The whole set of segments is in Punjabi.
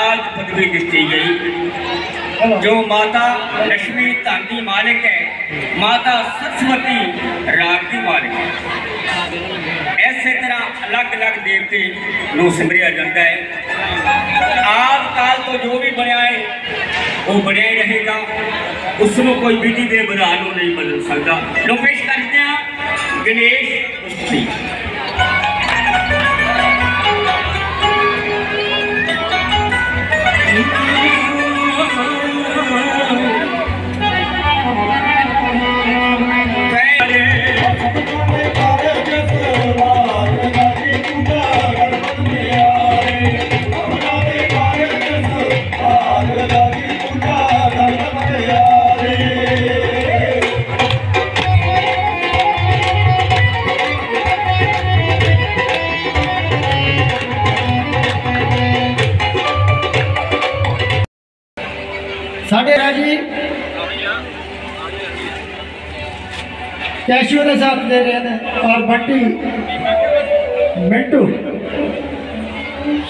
ताज पदवी दिती गई जो माता लक्ष्मी धन की मालिक है माता सरस्वती राग की मालिक है ਇਸੇ ਤਰ੍ਹਾਂ ਅਲੱਗ-ਅਲੱਗ ਦੇਵਤੇ ਨੂੰ ਸਿਮਰਿਆ ਜਾਂਦਾ ਹੈ। ਆਪ ਕਾਲ ਤੋਂ ਜੋ ਵੀ ਬਣਿਆ ਹੈ, ਉਹ ਬਣਿਆ ਹੀ ਰਹੇਗਾ। ਉਸ ਨੂੰ ਕੋਈ ਵਿਧੀ ਦੇ ਬਣਾ ਨੂੰ ਨਹੀਂ ਬਦਲ ਸਕਦਾ। ਲੋ ਪੇਸ਼ ਕਰਦੇ ਹਾਂ, ਗਣੇਸ਼ ਉਸਤੀ। ਸਾਡੇ ਰਾਜੀ ਕੈਸ਼ੀਓ ਦੇ ਸਾਥ ਦੇ ਰਹੇ ਨੇ ਔਰ ਬੰਟੀ ਮਿੰਟੂ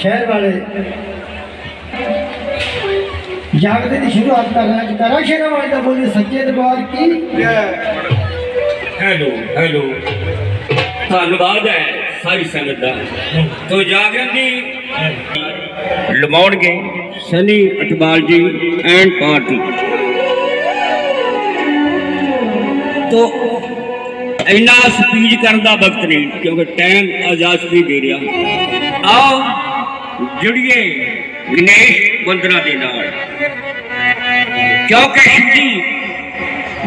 ਸ਼ਹਿਰ ਵਾਲੇ। ਜਾਗਦੇ ਦੀ ਸ਼ੁਰੂਆਤ ਕਰ ਰਹੇ ਹਾਂ ਕਰਾ ਸ਼ੇਰਾ ਵਾਲੇ ਦਾ ਬੋਲੀ ਸੱਚੇ ਦਰਬਾਰ ਕੀ? ਹੈਲੋ ਹੈਲੋ ਧੰਨਵਾਦ ਹੈ ਸਾਰੀ ਸੰਗਤ ਦਾ। ਤੋ ਜਾਗਰਨ ਦੀ ਲਵਾਉਣਗੇ ਸਨੀ ਅਟਵਾਲ ਜੀ ਐਂਡ ਪਾਰਟੀ। ਤੋ ਇੰਨਾ ਸਪੀਚ ਕਰਨ ਦਾ ਵਕਤ ਨਹੀਂ, ਕਿਉਂਕਿ ਟਾਈਮ ਆਜ਼ਾਦੀ ਦੇ ਰਿਹਾ। ਆਓ, ਜੁੜੀਏ ਗਣੇਸ਼ ਵੰਦਨਾ ਦੇ ਨਾਲ। ਕਿਉਂਕਿ ਸ਼ਿਵਜੀ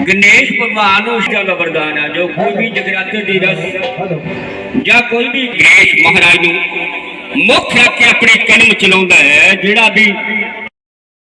ਗਣੇਸ਼ ਭਗਵਾਨ ਨੂੰ ਉਸ ਦਾ ਵਰਦਾਨ ਹੈ, ਜੋ ਕੋਈ ਵੀ ਜਗਰਾਤੇ ਦੀ ਰਸ ਜਾਂ ਕੋਈ ਵੀ ਗਣੇਸ਼ ਮਹਾਰਾਜ ਨੂੰ ਮੁੱਖ ਰੱਖ ਕੇ ਆਪਣੇ ਕਦਮ ਚਲਾਉਂਦਾ ਹੈ, ਜਿਹੜਾ ਵੀ